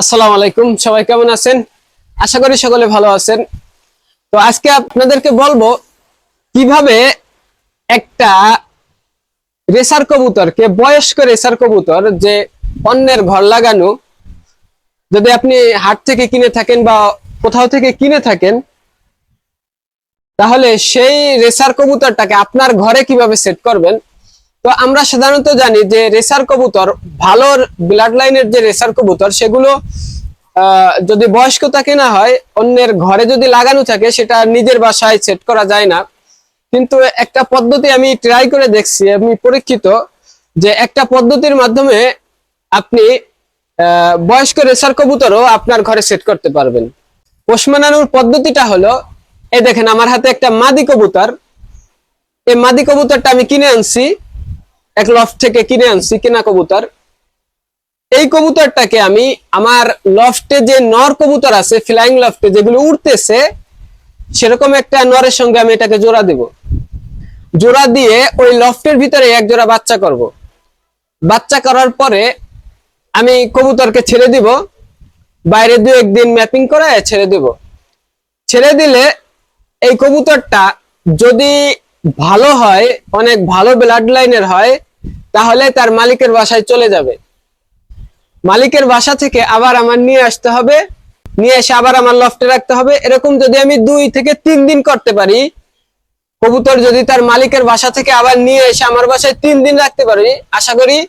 আসসালামু আলাইকুম, সবাই কেমন আছেন? আশা করি সকলে ভালো আছেন। তো আজকে আপনাদেরকে বলব কীভাবে একটা রেসার কবুতরকে, বয়স্ক রেসার কবুতর যে অন্যের ঘর লাগানো, যদি আপনি হাট থেকে কিনে থাকেন বা কোথাও থেকে কিনে থাকেন, তাহলে সেই রেসার কবুতরটাকে আপনার ঘরে কীভাবে সেট করবেন তো আমরা সাধারণত জানি যে রেসার কবুতর, ভালো ব্লাড লাইনের যে রেসার কবুতর, সেগুলো যদি বয়স্কতা না হয়, অন্যের ঘরে যদি লাগানো থাকে, সেটা নিজের বাসায় সেট করা যায় না। কিন্তু একটা পদ্ধতি আমি ট্রাই করে দেখছি, আমি পরীক্ষিত যে একটা পদ্ধতির মাধ্যমে আপনি বয়স্ক রেসার কবুতরও আপনার ঘরে সেট করতে পারবেন। পোষ মানানোর পদ্ধতিটা হলো এ দেখেন আমার হাতে একটা মাদি কবুতর। এই মাদি কবুতরটা আমি কিনে আনছি। এক লফট থেকে কিনে আনছি, কেনা কবুতর। এই কবুতরটাকে আমি আমার লফটে যে নর কবুতর আছে ফ্লাইং লফটে যেগুলো উড়তেছে, সেরকম একটা নরের সঙ্গে আমি এটাকে জোড়া দেব। জোড়া দিয়ে ওই লফটের ভিতরে এক জোড়া বাচ্চা করব। বাচ্চা করার পরে আমি কবুতরকে ছেড়ে দিব। বাইরে দু একদিন ম্যাপিং করে ছেড়ে দিব। ছেড়ে দিলে এই কবুতরটা যদি ভালো হয়, অনেক ভালো ব্লাড লাইনের হয় তাহলে তার মালিকের বাসায় চলে যাবে। মালিকের বাসা থেকে আবার আমার নিয়ে আসতে হবে, নিয়ে এসে আবার আমার লফটে রাখতে হবে। এরকম যদি আমি দুই থেকে তিন দিন করতে পারি, কবুতর যদি তার মালিকের বাসা থেকে আবার নিয়ে এসে আমার বাসায় তিন দিন রাখতে পারি, আশা করি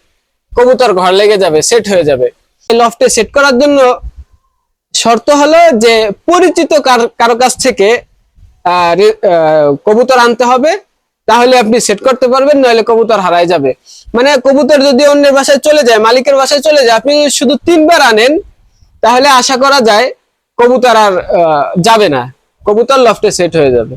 কবুতর ঘর লেগে যাবে সেট হয়ে যাবে। লফটে সেট করার জন্য শর্ত হলো যে পরিচিত কার- কাছ থেকে কবুতর আনতে হবে। তাহলে আপনি সেট করতে পারবেন, নইলে কবুতর হারায় যাবে। মানে কবুতর যদি অন্যের বাসায় চলে যায়, মালিকের বাসায় চলে যায়, আপনি শুধু তিনবার আনেন, তাহলে আশা করা যায় কবুতর আর যাবে না। কবুতর লফটে সেট হয়ে যাবে।